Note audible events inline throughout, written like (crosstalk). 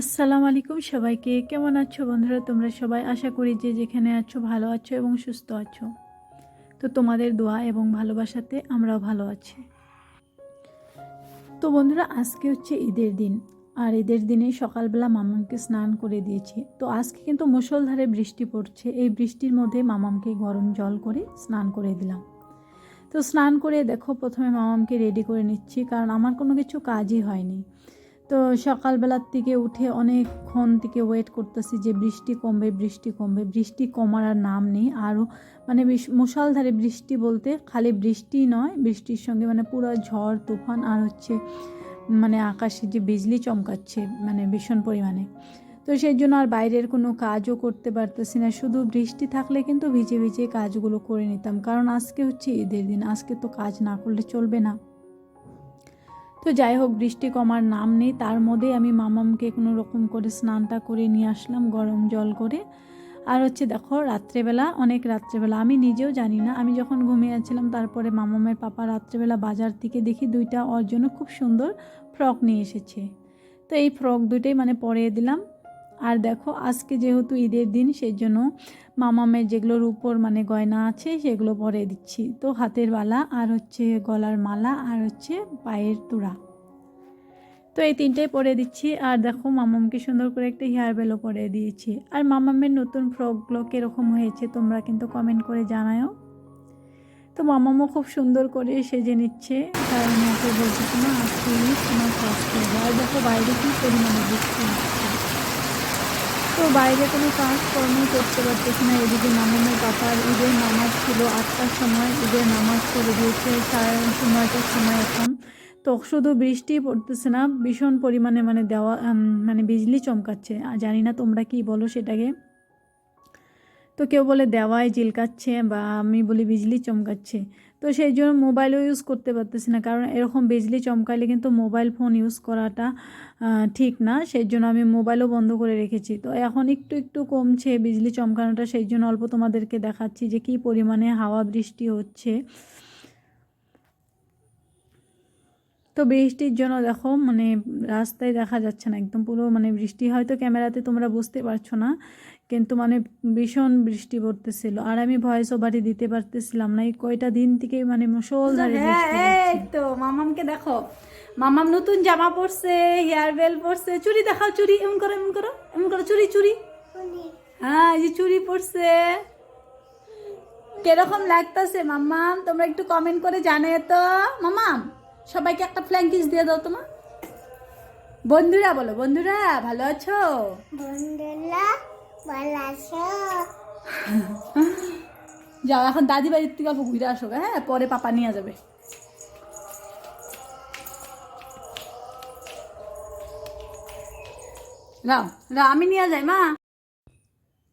আসসালামু আলাইকুম সবাইকে। কেমন আছো বন্ধুরা? তোমরা সবাই আশা করি যে যেখানে আছো ভালো আছো এবং সুস্থ আছো। তো তোমাদের দোয়া এবং ভালোবাসাতে আমরাও ভালো আছি। তো বন্ধুরা, আজকে হচ্ছে ঈদের দিন। আর ঈদের দিনে সকালবেলা মামামকে স্নান করে দিয়েছি। তো আজকে কিন্তু মুষলধারে বৃষ্টি পড়ছে। এই বৃষ্টির মধ্যে মামামকে গরম জল করে স্নান করে দিলাম। তো স্নান করে দেখো, প্রথমে মামামকে রেডি করে নিচ্ছি। কারণ আমার কোনো কিছু কাজই হয়নি। তো সকালবেলার থেকে উঠে অনেকক্ষণ থেকে ওয়েট করতেছি যে বৃষ্টি কমবে বৃষ্টি কমবে। বৃষ্টি কমার আর নাম নেই। আরও মানে মুষলধারে বৃষ্টি বলতে খালি বৃষ্টি নয়, বৃষ্টির সঙ্গে মানে পুরো ঝড়, তুফান আর হচ্ছে মানে আকাশে যে বিজলি চমকাচ্ছে মানে ভীষণ পরিমাণে। তো সেই জন্য আর বাইরের কোনো কাজও করতে পারতেছি না। শুধু বৃষ্টি থাকলে কিন্তু ভিজে ভিজে কাজগুলো করে নিতাম। কারণ আজকে হচ্ছে ঈদের দিন, আজকে তো কাজ না করলে চলবে না। তো যাই হোক, বৃষ্টি কমার নাম নেই। তার মধ্যেই আমি মামামকে কোনো রকম করে স্নানটা করে নিয়ে আসলাম, গরম জল করে। আর হচ্ছে দেখো, রাত্রেবেলা, অনেক রাত্রেবেলা, আমি নিজেও জানি না। আমি যখন ঘুমিয়ে আছিলাম, তারপরে মামামের পাপা রাত্রেবেলা বাজার থেকে দেখি দুইটা ওর জন্য খুব সুন্দর ফ্রক নিয়ে এসেছে। তো এই ফ্রক দুইটাই মানে পরিয়ে দিলাম। আর দেখো, আজকে যেহেতু ঈদের দিন সেই জন্য মামামের যেগুলোর উপর মানে গয়না আছে, সেগুলো পরে দিচ্ছি। তো হাতের বালা, আর হচ্ছে গলার মালা, আর হচ্ছে পায়ের তোড়া। তো এই তিনটেই পরে দিচ্ছি। আর দেখো, মামামকে সুন্দর করে একটা হেয়ার বেলও পরে দিয়েছি। আর মামামের নতুন ফ্রকগুলো কীরকম হয়েছে, তোমরা কিন্তু কমেন্ট করে জানাও তো মামামও খুব সুন্দর করে সেজে নিচ্ছে। তার না আজকে তোমার আর দেখো, বাইরে কী পরিমাণে হচ্ছে তো বাইরে কোনো কাজকর্ম করতে পারতেছি না। এদিকে মামামের পাপার ঈদের নামাজ ছিল আটটার সময়, ঈদের নামাজ করে দিয়েছে সাড়ে নয়টার সময় এখন। তো শুধু বৃষ্টি পড়তেছে না, ভীষণ পরিমাণে মানে দেওয়া মানে বিজলি চমকাচ্ছে। জানি না তোমরা কি বলো সেটাকে। তো কেউ বলে দেওয়ায় জিলকাচ্ছে বা আমি বলি বিজলি চমকাচ্ছে। তো সেই জন্য মোবাইলও ইউজ করতে পারতেছি না। কারণ এরকম বিজলি চমকাইলে কিন্তু মোবাইল ফোন ইউজ করাটা ঠিক না। সেই জন্য আমি মোবাইলও বন্ধ করে রেখেছি। তো এখন একটু একটু কমছে বিজলি চমকানোটা। সেই জন্য অল্প তোমাদেরকে দেখাচ্ছি যে কী পরিমাণে হাওয়া বৃষ্টি হচ্ছে। তো বৃষ্টির জন্য দেখো মানে রাস্তায় দেখা যাচ্ছে না। একদম পুরো মানে বৃষ্টি হয়তো ক্যামেরাতে তোমরা বুঝতে পারছ না। কিন্তু মানে ভীষণ বৃষ্টি পড়তেছিল। আর আমি ভয়েস ওভারই দিতে পারতেছিলাম না। এই কয়টা দিন থেকে মানে মুষলধারে হ্যাঁ এই। তো মামামকে দেখো। মামাম নতুন জামা পরছে হেয়ার বেল পরছে। চুরি দেখাও চুরি এমন করো এমন করো এমন করো চুড়ি চুড়ি। হ্যাঁ এই যে চুড়ি পরছে। কীরকম লাগতেছে মাম্মাম তোমরা একটু কমেন্ট করে জানে তো। মামাম সবাইকে একটা ফ্ল্যাঙ্কিস দিয়ে দাও তোমার বন্ধুরা বলো বন্ধুরা ভালো আছো? বন্ধুরা ভালো আছো (laughs) যাও, এখন দাদি বাড়ির থেকে অল্প ঘুরে আসো হ্যাঁ? পরে পাপা নিয়ে যাবে। আমি নিয়ে যাই, মা।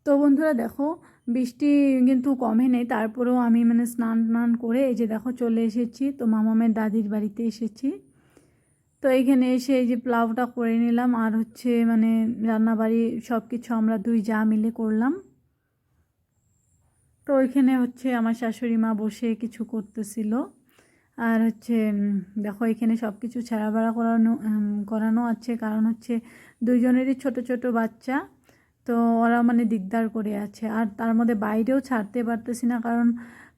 তো বন্ধুরা, দেখো, বৃষ্টি কিন্তু কমে নেই, তারপরেও আমি মানে স্নান টান করে এই যে দেখো চলে এসেছি, তো মামামের দাদির বাড়িতে এসেছি। তো এইখানে এসে এই যে প্লাউটা করে নিলাম আর হচ্ছে মানে রান্নাবাড়ি সব কিছু আমরা দুই যা মিলে করলাম। তো ওইখানে হচ্ছে আমার শাশুড়ি মা বসে কিছু করতেছিল। আর হচ্ছে দেখো এখানে সব কিছু ছাড়াবাড়া করানো করানো আছে। কারণ হচ্ছে দুইজনেরই ছোট ছোট বাচ্চা, তো ওরা মানে দিকদার করে আছে। আর তার মধ্যে বাইরেও ছাড়তে পারতেছি না কারণ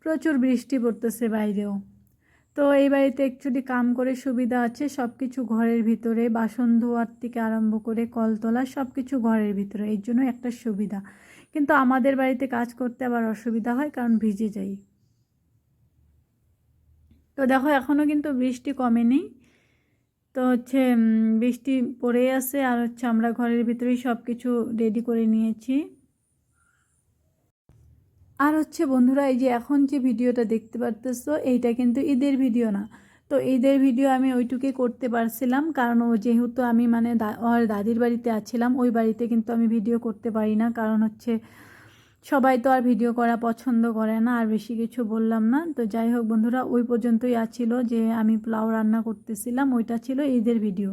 প্রচুর বৃষ্টি পড়তেছে বাইরেও। তো এই বাড়িতে অ্যাকচুয়ালি কাম করে সুবিধা আছে সব কিছু ঘরের ভিতরে, বাসন ধোয়ার থেকে আরম্ভ করে কল তোলা সব কিছু ঘরের ভিতরে, এর জন্য একটা সুবিধা। কিন্তু আমাদের বাড়িতে কাজ করতে আবার অসুবিধা হয়, কারণ ভিজে যাই। তো দেখো এখনও কিন্তু বৃষ্টি কমেনি। তো হচ্ছে বৃষ্টি পড়ে আছে, আর হচ্ছে আমরা ঘরের ভিতরেই সব কিছু রেডি করে নিয়েছি। আর হচ্ছে বন্ধুরা, এই যে এখন যে ভিডিওটা দেখতে পারতেছো, এইটা কিন্তু ঈদের ভিডিও না। তো ঈদের ভিডিও আমি ওইটুকুই করতে পারছিলাম, কারণ ও যেহেতু আমি মানে ওর দাদির বাড়িতে আছিলাম, ওই বাড়িতে কিন্তু আমি ভিডিও করতে পারি না। কারণ হচ্ছে সবাই তো আর ভিডিও করা পছন্দ করে না, আর বেশি কিছু বললাম না। তো যাই হোক বন্ধুরা, ওই পর্যন্তই আছিল যে আমি পোলাও রান্না করতেছিলাম, ওইটা ছিল ঈদের ভিডিও।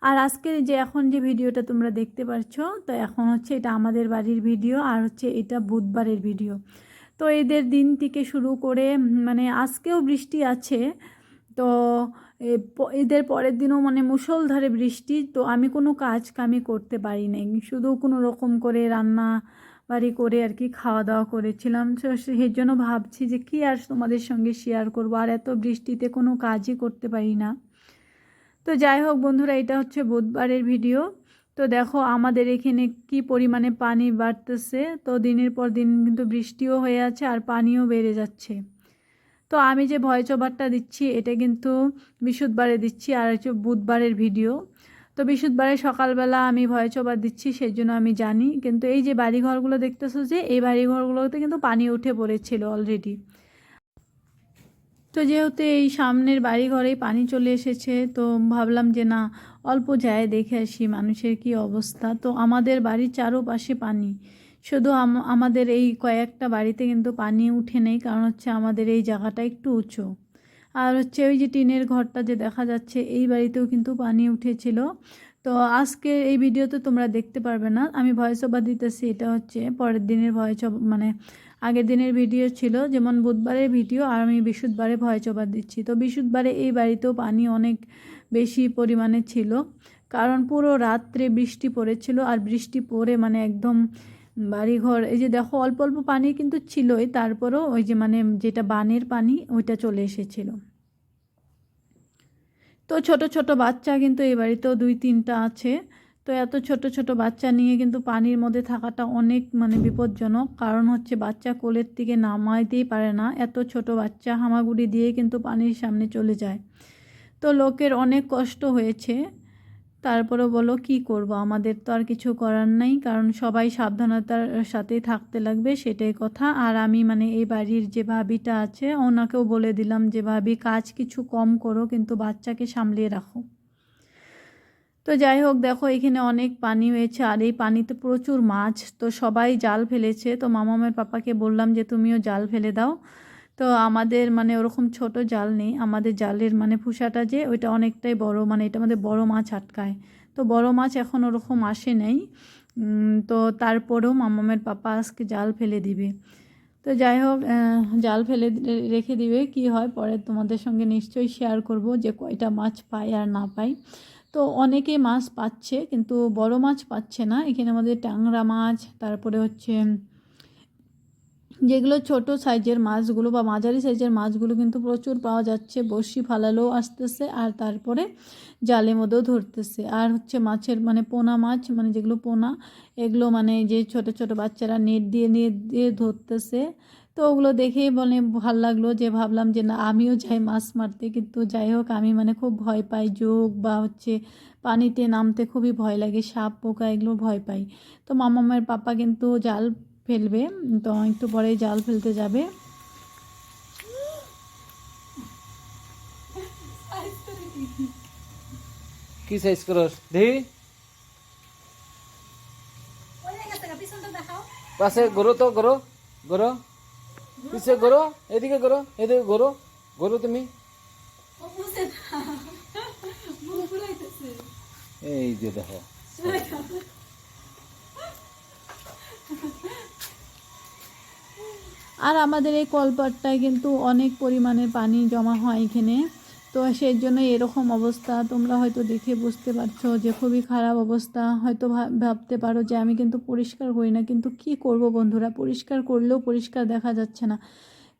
আর আজকের যে এখন যে ভিডিওটা তোমরা দেখতে পাচ্ছ তো এখন হচ্ছে এটা আমাদের বাড়ির ভিডিও আর হচ্ছে এটা বুধবারের ভিডিও। তো এদের দিন থেকে শুরু করে মানে আজকেও বৃষ্টি আছে, তো এ প- পরের দিনও মানে মুষলধারে বৃষ্টি, তো আমি কোনো কাজ কামই করতে পারি নাই। শুধু কোনো রকম করে রান্না বাড়ি করে আর কি খাওয়া দাওয়া করেছিলাম। তো সেই জন্য ভাবছি যে কি আর তোমাদের সঙ্গে শেয়ার করব। আর এত বৃষ্টিতে কোনো কাজই করতে পারি না। তো যাই হোক বন্ধুরা, এটা হচ্ছে বুধবারের ভিডিও। তো দেখো আমাদের এখানে কি পরিমাণে পানি বাড়তেছে। তো দিনের পর দিন কিন্তু বৃষ্টিও হয়ে আছে আর পানিও বেড়ে যাচ্ছে। তো আমি যে ভয়েস ওভারটা দিচ্ছি, এটা কিন্তু বৃহস্পতিবারে দিচ্ছি আর হচ্ছে বুধবারের ভিডিও। তো বৃহস্পতিবারে সকালবেলা আমি ভয়েস ওভার দিচ্ছি সেই জন্য আমি জানি। কিন্তু এই যে বাড়িঘরগুলো দেখতেছো যে, এই বাড়িঘরগুলোতে কিন্তু পানি উঠে পড়েছিল অলরেডি তো যেহেতু এই সামনের বাড়ি ঘরেই পানি চলে এসেছে, তো ভাবলাম যে না, অল্প যায় দেখে আসি মানুষের কি অবস্থা। তো আমাদের বাড়ির চারোপাশে পানি। শুধু আমাদের এই কয়েকটা বাড়িতে কিন্তু পানি উঠে নেই, কারণ হচ্ছে আমাদের এই জায়গাটা একটু উঁচু। আর হচ্ছে ওই যে টিনের ঘরটা যে দেখা যাচ্ছে, এই বাড়িতেও কিন্তু পানি উঠেছিল। তো আজকে এই ভিডিওতে তোমরা দেখতে পারবে না। আমি ভয়েস ওভার দিতেছি, এটা হচ্ছে পরের দিনের ভয়েস মানে আগের দিনের ভিডিও ছিল, যেমন বুধবারের ভিডিও আর আমি বৃহস্পতিবারে ভয়েস ওভার দিচ্ছি। তো বৃহস্পতিবারে এই বাড়িতেও পানি অনেক বেশি পরিমাণে ছিল, কারণ পুরো রাত্রে বৃষ্টি পড়েছিল, আর বৃষ্টি পড়ে মানে একদম বাড়িঘর, এই যে দেখো অল্প অল্প পানি কিন্তু ছিলই, তারপরও ওই যে মানে যেটা বানের পানি, ওইটা চলে এসেছিল। তো ছোট ছোট বাচ্চা কিন্তু এই বাড়িতেও দুই তিনটা আছে। তো এত ছোট ছোট বাচ্চা নিয়ে কিন্তু পানির মধ্যে থাকাটা অনেক মানে বিপজ্জনক। কারণ হচ্ছে বাচ্চা কোলের থেকে নামাইতেই পারে না। এত ছোট বাচ্চা হামাগুড়ি দিয়ে কিন্তু পানির সামনে চলে যায়। তো লোকের অনেক কষ্ট হয়েছে। তারপরে বলো, কি করব? আমাদের তো আর কিছু করার নাই, কারণ সবাই সাবধানতার সাথেই থাকতে লাগবে, সেটাই কথা। আর আমি মানে এই বাড়ির যে ভাবিটা আছে, ওনাকেও বলে দিলাম যে, ভাবি, কাজ কিছু কম করো, কিন্তু বাচ্চাকে সামলিয়ে রাখো। তো যাই হোক, দেখো, এখানে অনেক পানি হয়েছে, আর এই পানিতে প্রচুর মাছ, তো সবাই জাল ফেলেছে। তো মামামের পাপাকে বললাম যে, তুমিও জাল ফেলে দাও। তো আমাদের মানে ওরকম ছোট জাল নেই। আমাদের জালের মানে ফুসাটা যে ওইটা অনেকটাই বড় মানে এটা আমাদের বড় মাছ আটকায়। তো বড় মাছ এখন ওরকম আসে নাই। তো তারপরেও মামামের পাপা আজকে জাল ফেলে দিবে। তো যাই হোক জাল ফেলে রেখে দিবে। কি হয় পরে তোমাদের সঙ্গে নিশ্চয়ই শেয়ার করব যে কয়টা মাছ পাই আর না পাই তো অনেকে মাছ পাচ্ছে, কিন্তু বড় মাছ পাচ্ছে না। এখানে আমাদের ট্যাংরা মাছ, তারপরে হচ্ছে যেগুলো ছোট সাইজের মাছগুলো বা মাঝারি সাইজের মাছগুলো কিন্তু প্রচুর পাওয়া যাচ্ছে। বড়শি ফালালেও আসতেছে আর তারপরে জালের মধ্যেও ধরতেছে। আর হচ্ছে মাছের মানে পোনা মাছ মানে যেগুলো পোনা, এগুলো মানে যে ছোট ছোট বাচ্চারা নেট দিয়ে নেট দিয়ে ধরতেছে। তো ওগুলো দেখেই মানে ভালো লাগল যে ভাবলাম যে না, আমিও যাই মাছ মারতে। কিন্তু যাই হোক, আমি মানে খুব ভয় পাই যোগ বা হচ্ছে পানিতে নামতে খুবই ভয় লাগে, সাপ, পোকা এগুলো ভয় পাই। তো মামামের পাপা কিন্তু জাল ফেলবে তো একটু পরেই জাল ফেলতে যাবে। কি সাইজ করস? দেখি পাশে গরো তো গরো গরো। পিছে গরো এদিকে গরো এদিকে গরো। গরো তুমি। এই যে দেখো। আর আমাদের এই কলপাটটায় কিন্তু অনেক পরিমাণে পানি জমা হয় এখানে। তো সেই জন্য এরকম অবস্থা। তোমরা হয়তো দেখে বুঝতে পারছ যে খুবই খারাপ অবস্থা। হয়তো ভাব- ভাবতে পারো যে আমি কিন্তু পরিষ্কার করি না। কিন্তু কি করব বন্ধুরা? পরিষ্কার করলেও পরিষ্কার দেখা যাচ্ছে না।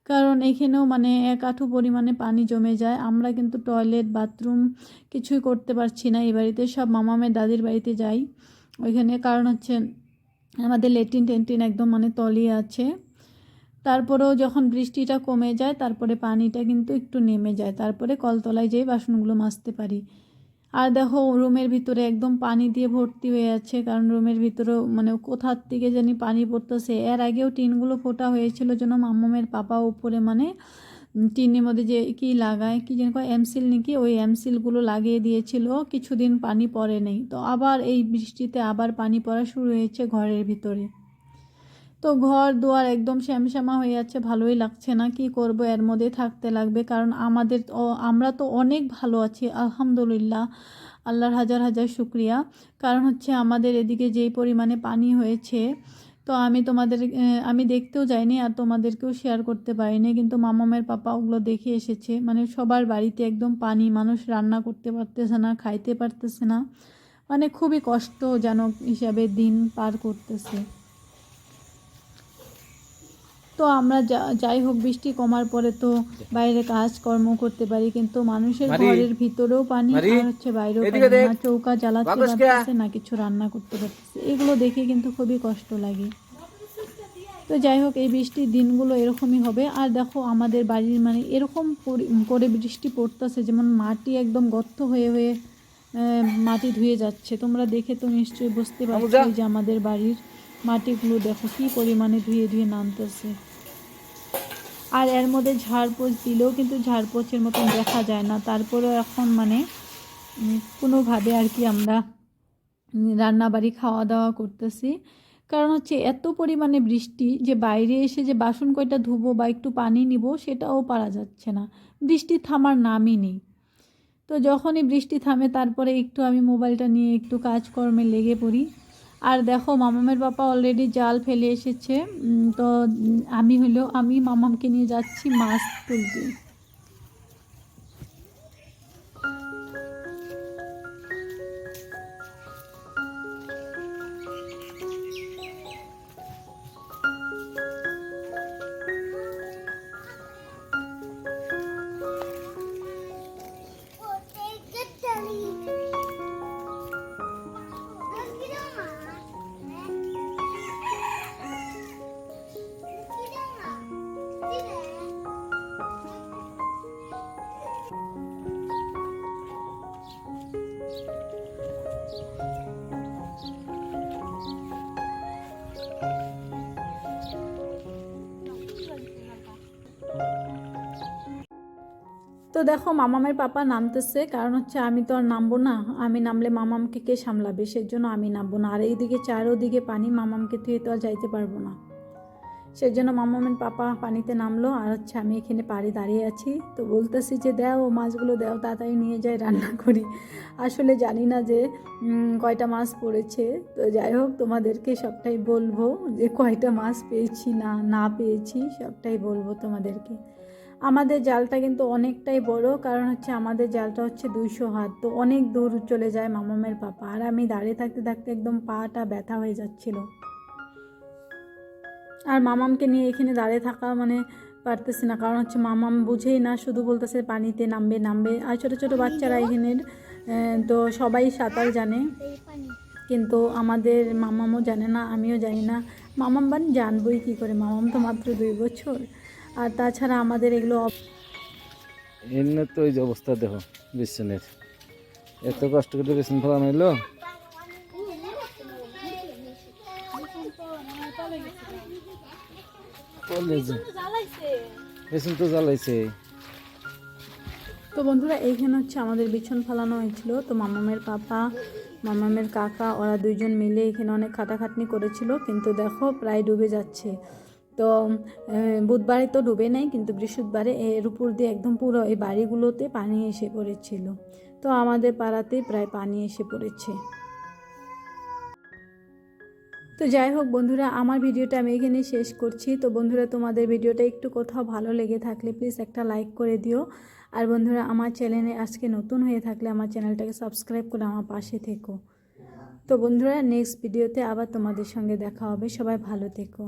কারণ এখানেও মানে এক আঁঠু পরিমাণে পানি জমে যায়। আমরা কিন্তু টয়লেট, বাথরুম কিছুই করতে পারছি না এই বাড়িতে। সব মামামের দাদির বাড়িতে যাই। ওইখানে কারণ হচ্ছে আমাদের লেট্রিন টেন্টিন একদম মানে তলিয়ে আছে। তারপরেও যখন বৃষ্টিটা কমে যায়, তারপরে পানিটা কিন্তু একটু নেমে যায়। তারপরে কলতলায় যেয়ে বাসনগুলো মাজতে পারি। আর দেখো, রুমের ভিতরে একদম পানি দিয়ে ভর্তি হয়ে আছে, কারণ রুমের ভিতরেও মানে কোথার থেকে জানি পানি পড়তেছে। এর আগেও টিনগুলো ফোটা হয়েছিল যেন মাম্মামের পাপা উপরে মানে টিনের মধ্যে যে কি লাগায়, কি যেন এমসিল নাকি ওই এমসিলগুলো লাগিয়ে দিয়েছিল। কিছুদিন পানি পড়ে নেই। তো আবার এই বৃষ্টিতে আবার পানি পড়া শুরু হয়েছে ঘরের ভিতরে। তো ঘর দুয়ার একদম শ্যামশ্যামা হয়ে যাচ্ছে, ভালোই লাগছে না। কি করব? এর মধ্যে থাকতে লাগবে। কারণ আমাদের আমরা তো অনেক ভালো আছি, আলহামদুলিল্লাহ। আল্লাহর হাজার হাজার শুক্রিয়া। কারণ হচ্ছে আমাদের এদিকে যেই পরিমাণে পানি হয়েছে, তো আমি তোমাদের আমি দেখতেও যাইনি আর তোমাদেরকেও শেয়ার করতে পারিনি। কিন্তু মামামের পাপা ওগুলো দেখে এসেছে। মানে সবার বাড়িতে একদম পানি, মানুষ রান্না করতে পারতেছে না, খাইতে পারতেছে না। মানে খুবই কষ্টজনক হিসাবে দিন পার করতেছে। তো আমরা যা- যাই হোক বৃষ্টি কমার পরে তো বাইরে কাজকর্ম করতে পারি কিন্তু মানুষের ঘরের ভিতরেও পানি আর হচ্ছে বাইরেও পানি না চৌকা জ্বালাতে পারতেছে না কিছু রান্না করতে পারতেছে। এগুলো দেখে কিন্তু খুবই কষ্ট লাগে। তো যাই হোক এই বৃষ্টির দিনগুলো এরকমই হবে। আর দেখো আমাদের বাড়ির মানে এরকম করে বৃষ্টি পড়তেছে যেমন মাটি একদম গর্ত হয়ে হয়ে মাটি ধুয়ে যাচ্ছে। তোমরা দেখে তো নিশ্চয়ই বুঝতে পারছ যে আমাদের বাড়ির মাটিগুলো দেখো কি পরিমাণে ধুয়ে ধুয়ে নামতেছে। আর এর মধ্যে ঝাড়পোছ দিলেও কিন্তু ঝাড়পোছের মতন দেখা যায় না। তারপরেও এখন মানে কোনোভাবে আর কি আমরা রান্নাবাড়ি খাওয়া দাওয়া করতেছি। কারণ হচ্ছে এত পরিমাণে বৃষ্টি যে বাইরে এসে যে বাসন কয়টা ধুবো বা একটু পানি নিব সেটাও পারা যাচ্ছে না। বৃষ্টি থামার নামই নেই। তো যখনই বৃষ্টি থামে তারপরে একটু আমি মোবাইলটা নিয়ে একটু কাজকর্মে লেগে পড়ি। আর দেখো, মামামের বাবা অলরেডি জাল ফেলে এসেছে। তো আমি হলেও আমি মামামকে নিয়ে যাচ্ছি মাছ তুলতে। তো দেখো, মামামের পাপা নামতেছে। কারণ হচ্ছে আমি তো আর নামবো না। আমি নামলে মামামকে কে সামলাবে? সেজন্য আমি নামবো না। আর এইদিকে চারোদিকে পানি, মামামকে তুই তো আর যাইতে পারব না। সেজন্য মামামের পাপা পানিতে নামলো। আর হচ্ছে আমি এখানে পাড়ে দাঁড়িয়ে আছি। তো বলতেছি যে, দাও, মাছগুলো দাও, তাড়াতাড়ি নিয়ে যাই, রান্না করি। আসলে জানি না যে কয়টা মাছ পড়েছে। তো যাই হোক, তোমাদেরকে সবটাই বলব যে, কয়টা মাছ পেয়েছি না না পেয়েছি, সবটাই বলব তোমাদেরকে। আমাদের জালটা কিন্তু অনেকটাই বড়, কারণ হচ্ছে আমাদের জালটা হচ্ছে দুইশো হাত। তো অনেক দূর চলে যায় মামামের পাপা। আর আমি দাঁড়িয়ে থাকতে থাকতে একদম পাটা ব্যথা হয়ে যাচ্ছিল। আর মামামকে নিয়ে এখানে দাঁড়িয়ে থাকা মানে পারতেছি না, কারণ হচ্ছে মামাম বুঝেই না, শুধু বলতেছে পানিতে নামবে নামবে। আর ছোটো ছোটো বাচ্চারা এখানের তো সবাই সাঁতার জানে। কিন্তু আমাদের মামামও জানে না, আমিও জানি না। মামাম বান জানবই কী করে? মামাম তো মাত্র দুই বছর। আর তাছাড়া আমাদের এগুলো এমনি তো ওই যে অবস্থা দেখো বিছনের। এত কষ্ট করে বিছন ফেলানো হইল। বিছন তো জ্বালাইছে। তো বন্ধুরা এইখানে হচ্ছে আমাদের বিছন ফেলানো হয়েছিল। তো মামামের পাপা মামামের কাকা ওরা দুইজন মিলে এখানে অনেক খাটাখাটনি করেছিল কিন্তু দেখো প্রায় ডুবে যাচ্ছে। তো বুধবারে তো ডুবে নাই, কিন্তু বৃহস্পতিবারে এর উপর দিয়ে একদম পুরো এই বাড়িগুলোতে পানি এসে পড়েছিল। তো আমাদের পাড়াতে প্রায় পানি এসে পড়েছে। তো যাই হোক বন্ধুরা, আমার ভিডিওটা আমি এখানে শেষ করছি। তো বন্ধুরা, তোমাদের ভিডিওটা একটু কোথাও ভালো লেগে থাকলে প্লিজ একটা লাইক করে দিও। আর বন্ধুরা, আমার চ্যানেলে আজকে নতুন হয়ে থাকলে আমার চ্যানেলটাকে সাবস্ক্রাইব করে আমার পাশে থেকো। তো বন্ধুরা নেক্সট ভিডিওতে আবার তোমাদের সঙ্গে দেখা হবে। সবাই ভালো থেকো।